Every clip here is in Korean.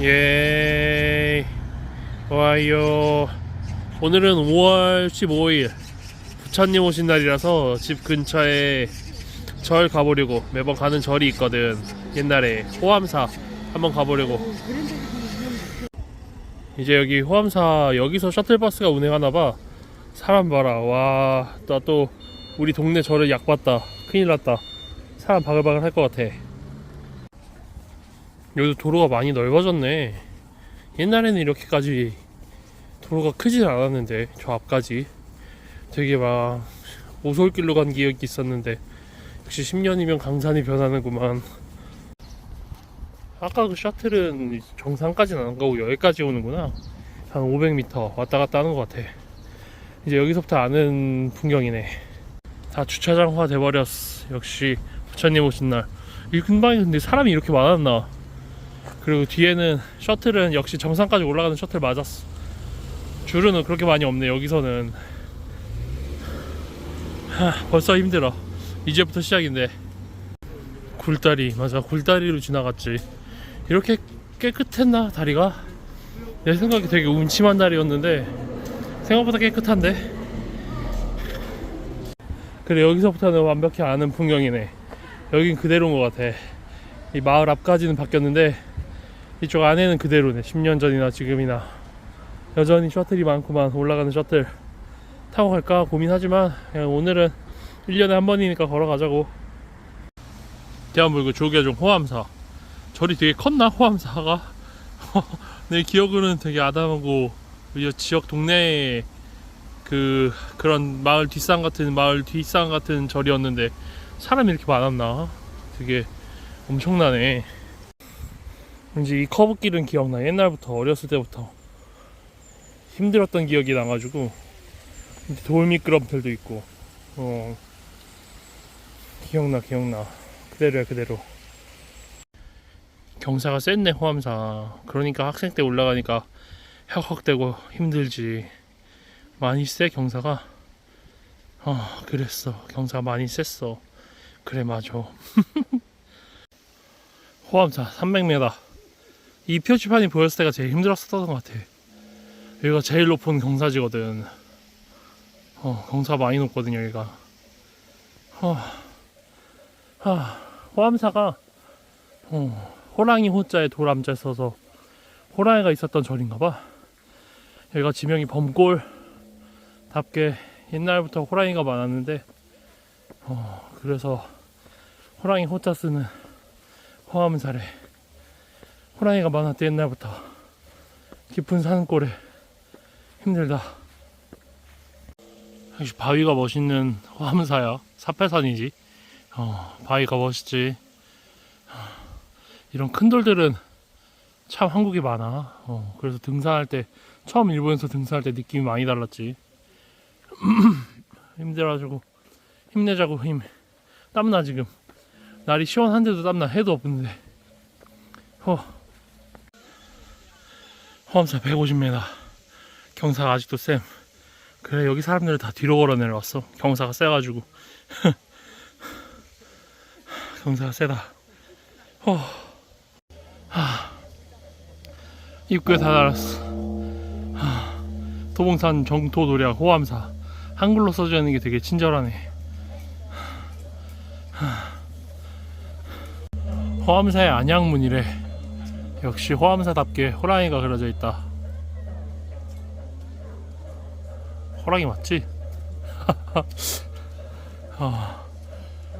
예. 와요. 오늘은 5월 15일. 부처님 오신 날이라서 집 근처에 절 가보려고 매번 가는 절이 있거든. 옛날에 호암사 한번 가보려고. 이제 여기 호암사 여기서 셔틀버스가 운행하나봐. 사람 봐라. 와, 나 또 우리 동네 절을 약 봤다. 큰일 났다. 사람 바글바글 할 것 같아. 여기도 도로가 많이 넓어졌네. 옛날에는 이렇게까지 도로가 크진 않았는데 저 앞까지 되게 막 오솔길로 간 기억이 있었는데 역시 10년이면 강산이 변하는구만. 아까 그 셔틀은 정상까지는 안 가고 여기까지 오는구나. 한 500m 왔다 갔다 하는 것 같아. 이제 여기서부터 아는 풍경이네. 다 주차장화 돼버렸어. 역시 부처님 오신 날. 이 근방에 근데 사람이 이렇게 많았나? 그리고 뒤에는 셔틀은 역시 정상까지 올라가는 셔틀 맞았어. 줄은 그렇게 많이 없네 여기서는. 하, 벌써 힘들어. 이제부터 시작인데. 굴다리 맞아 굴다리로 지나갔지. 이렇게 깨끗했나 다리가? 내 생각에 되게 음침한 다리였는데 생각보다 깨끗한데. 그래 여기서부터는 완벽히 아는 풍경이네. 여긴 그대로인 것 같아. 이 마을 앞까지는 바뀌었는데 이쪽 안에는 그대로네. 10년 전이나 지금이나. 여전히 셔틀이 많구만. 올라가는 셔틀. 타고 갈까 고민하지만 그냥 오늘은 1년에 한 번이니까 걸어가자고. 대한불교 조계종 호암사. 절이 되게 컸나 호암사가? 내 기억으로는 되게 아담하고 지역 동네에 그 그런 마을 뒷산 같은 마을 뒷산 같은 절이었는데 사람이 이렇게 많았나? 되게 엄청나네 이제 이 커브길은 기억나. 옛날부터 어렸을 때부터. 힘들었던 기억이 나가지고 밑에 돌 미끄럼틀도 있고 어. 기억나 기억나. 그대로야 그대로. 경사가 셌네 호암사. 그러니까 학생 때 올라가니까 혁혁대고 힘들지. 많이 세 경사가? 어 그랬어. 경사가 많이 셌어. 그래 맞아. 호암사 300m 이 표지판이 보였을 때가 제일 힘들었었던 것 같아. 여기가 제일 높은 경사지거든. 어, 경사 많이 높거든, 여기가. 어, 하, 호암사가, 어, 호랑이 호자에 돌암자 써서 호랑이가 있었던 절인가 봐. 여기가 지명이 범골답게 옛날부터 호랑이가 많았는데, 어, 그래서 호랑이 호자 쓰는 호암사래. 호랑이가 많았대 옛날부터 깊은 산골에 힘들다. 역시 바위가 멋있는 화암사야. 사패산이지. 어, 바위가 멋있지. 이런 큰 돌들은 참 한국에 많아. 어, 그래서 등산할 때 처음 일본에서 등산할 때 느낌이 많이 달랐지. 힘들어가지고 힘내자고 힘. 땀나 지금. 날이 시원한데도 땀나. 해도 없는데. 허. 호암사 150m 경사가 아직도 쌤. 그래 여기 사람들을 다 뒤로 걸어 내려왔어. 경사가 세가지고. 경사가 세다. 어. 하. 입구에 다 달았어. 하. 도봉산 정토 도량 호암사. 한글로 써져 있는 게 되게 친절하네. 하. 호암사의 안양문이래 역시 호암사답게 호랑이가 그려져 있다. 호랑이 맞지? 어,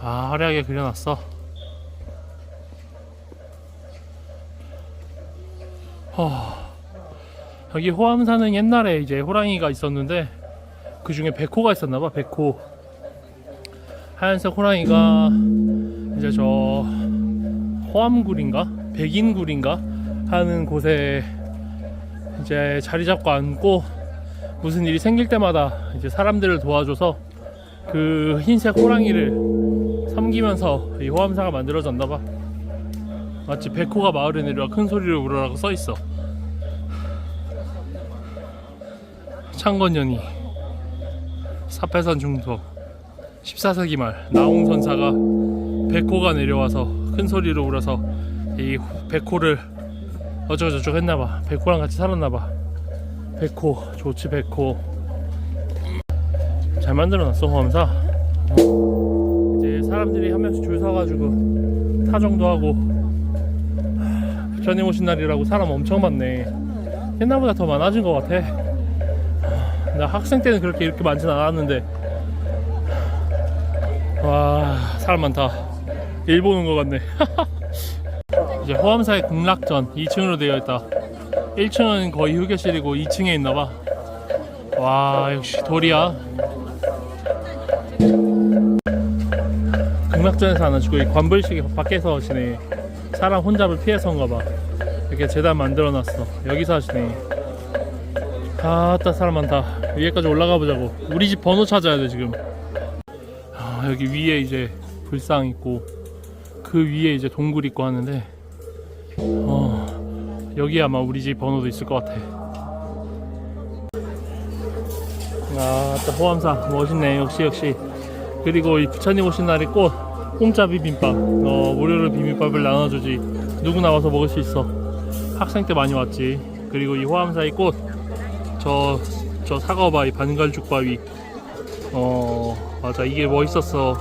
아, 화려하게 그려놨어. 어, 여기 호암사는 옛날에 이제 호랑이가 있었는데 그 중에 백호가 있었나봐. 백호. 하얀색 호랑이가 이제 저 호암굴인가? 백인굴인가? 하는 곳에 이제 자리 잡고 앉고 무슨 일이 생길 때마다 이제 사람들을 도와줘서 그 흰색 호랑이를 섬기면서 이 호암사가 만들어졌나 봐. 마치 백호가 마을에 내려와 큰 소리를 울어라고 써 있어. 창건년이 사패산 중독 14세기 말 나홍 선사가 백호가 내려와서 큰 소리로 울어서 이 백호를 어쩌고저쩌고 했나봐. 백호랑 같이 살았나봐. 백호 좋지 백호. 잘 만들어놨어 호암사. 이제 사람들이 한 명씩 줄 서가지고 타정도 하고. 하, 부처님 오신 날이라고 사람 엄청 많네. 옛날보다 더 많아진 것 같아. 하, 나 학생 때는 그렇게 이렇게 많진 않았는데. 와 사람 많다. 일본 온것 같네 이제 호암사의 극락전 2층으로 되어 있다. 1층은 거의 휴게실이고 2층에 있나봐. 와 역시 돌이야. 극락전에서 안 하시고 이 관불식이 밖에서 하시네. 사람 혼잡을 피해서인가봐. 이렇게 재단 만들어놨어. 여기서 하시네. 아따 사람 많다. 위에까지 올라가 보자고. 우리 집 번호 찾아야 돼 지금. 아, 여기 위에 이제 불상 있고 그 위에 이제 동굴 있고 하는데 어, 여기 아마 우리 집 번호도 있을 것 같아. 아따 호암사. 멋있네. 역시 역시. 그리고 이 부처님 오신 날이 꽃 공짜 비빔밥. 어, 무료로 비빔밥을 나눠주지. 누구나 와서 먹을 수 있어. 학생 때 많이 왔지. 그리고 이 호암사의 꽃 저 저 사과바위 반갈죽바위. 어 맞아. 이게 멋있었어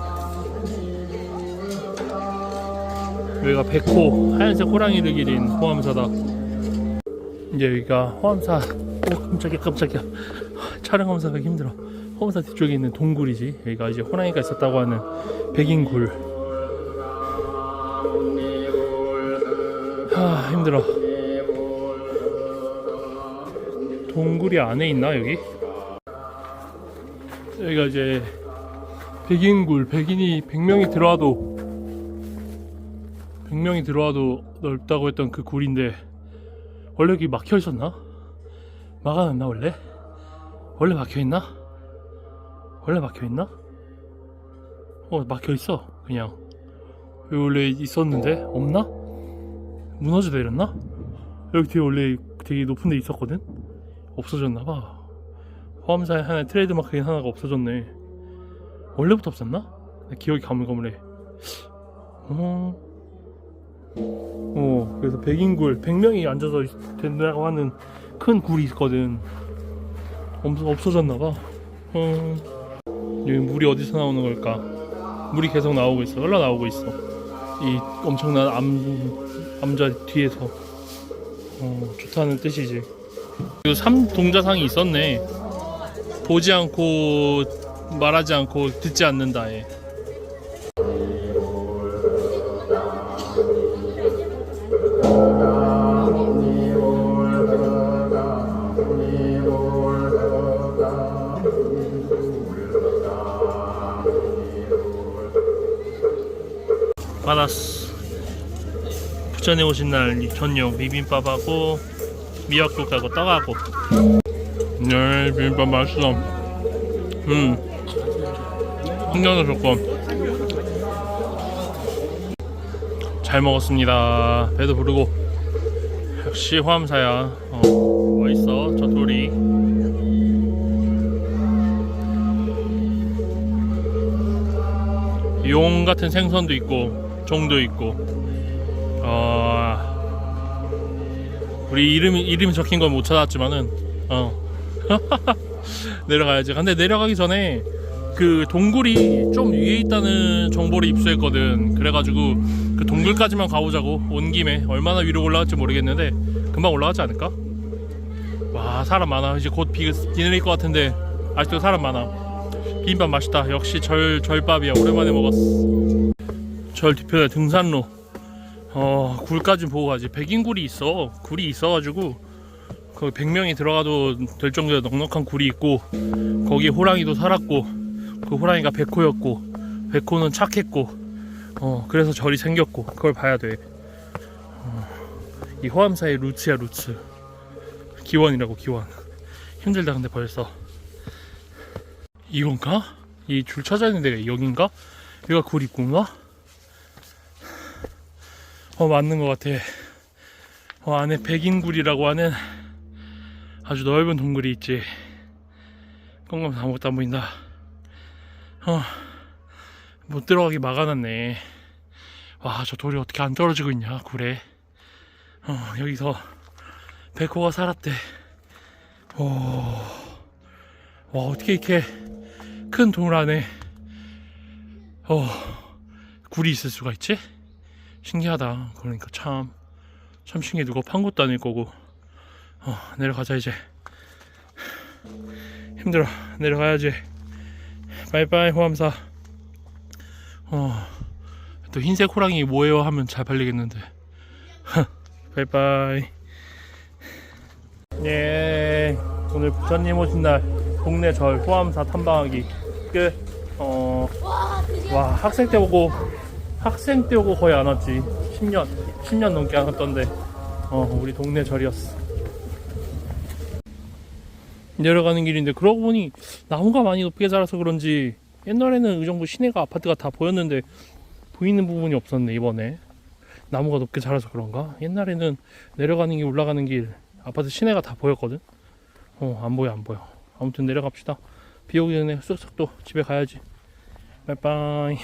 여기가 백호 하얀색 호랑이를 기린 호암사다. 이제 여기가 호암사. 오 깜짝이야 깜짝이야. 촬영하면서 가기 힘들어. 호암사 뒤쪽에 있는 동굴이지. 여기가 이제 호랑이가 있었다고 하는 백인굴. 하 힘들어. 동굴이 안에 있나 여기? 여기가 이제 백인굴. 백인이 100명이 들어와도 100명이 들어와도 넓다고 했던 그 굴인데 원래 여기 막혀 있었나? 막아놨나 원래? 원래 막혀 있나? 원래 막혀 있나? 어 막혀 있어 그냥 여기 원래 있었는데 없나? 무너져 내렸나? 여기 뒤에 원래 되게 높은 데 있었거든? 없어졌나봐 호암사에 하나 트레이드마크인 하나가 없어졌네 원래부터 없었나? 나 기억이 가물가물해 어... 어 그래서 백인굴 100명이 앉아서 된다고 하는 큰 굴이 있거든. 없, 없어졌나봐. 어... 여기 물이 어디서 나오는 걸까? 물이 계속 나오고 있어. 흘러나오고 있어. 이 엄청난 암, 암자 뒤에서. 어, 좋다는 뜻이지. 그 삼동자상이 있었네. 보지 않고 말하지 않고 듣지 않는다에 받았어 부천에 오신 날 전용 비빔밥하고 미역국하고 떡하고. 네 비빔밥 맛있어. 음 풍경도 좋고. 잘 먹었습니다. 배도 부르고. 역시 호암사야. 어, 멋있어 저 돌이. 용 같은 생선도 있고 종도 있고 어, 우리 이름이 이름 적힌 건 못 찾았지만은 어 내려가야지. 근데 내려가기 전에 그 동굴이 좀 위에 있다는 정보를 입수했거든. 그래가지고 그 동굴까지만 가보자고 온 김에 얼마나 위로 올라갈지 모르겠는데 금방 올라가지 않을까? 와 사람 많아. 이제 곧 비, 비 내릴 것 같은데 아직도 사람 많아. 비빔밥 맛있다. 역시 절 절밥이야. 오랜만에 먹었어. 절 뒤편에 등산로. 어 굴까지 보고 가지. 백인 굴이 있어. 굴이 있어가지고 거기 100명이 들어가도 될 정도의 넉넉한 굴이 있고 거기 호랑이도 살았고 그 호랑이가 백호였고 백호는 착했고 어 그래서 절이 생겼고 그걸 봐야 돼. 어, 이 호암사의 루츠야 루츠. 기원이라고 기원. 힘들다 근데 벌써. 이건가? 이 줄 찾아 있는 데가 여긴가? 여기가 굴 입구인가? 어 맞는 것 같아. 어 안에 백인굴이라고 하는 아주 넓은 동굴이 있지. 꽁꽁 아무것도 안 보인다. 어, 못 들어가게 막아놨네. 와, 저 돌이 어떻게 안 떨어지고 있냐, 굴에. 어, 여기서 백호가 살았대. 오, 와 어떻게 이렇게 큰 동굴 안에 어 굴이 있을 수가 있지? 신기하다. 그러니까 참, 참 신기해. 누가 판 것도 아닐 거고. 어, 내려가자, 이제. 힘들어. 내려가야지. 바이바이, 호암사. 어, 또 흰색 호랑이 뭐예요? 하면 잘 팔리겠는데. 바이바이. 예, 오늘 부처님 오신 날 동네 절 호암사 탐방하기 끝. 어, 와 학생 때 오고 학생 때 오고 거의 안 왔지. 10년 10년 넘게 안 왔던데. 어 우리 동네 절이었어. 내려가는 길인데 그러고 보니 나무가 많이 높게 자라서 그런지 옛날에는 의정부 시내가 아파트가 다 보였는데 보이는 부분이 없었네 이번에. 나무가 높게 자라서 그런가? 옛날에는 내려가는 길 올라가는 길 아파트 시내가 다 보였거든. 어 안 보여 안 보여. 아무튼 내려갑시다. 비 오기 전에 쓱싹 또 집에 가야지. 바이바이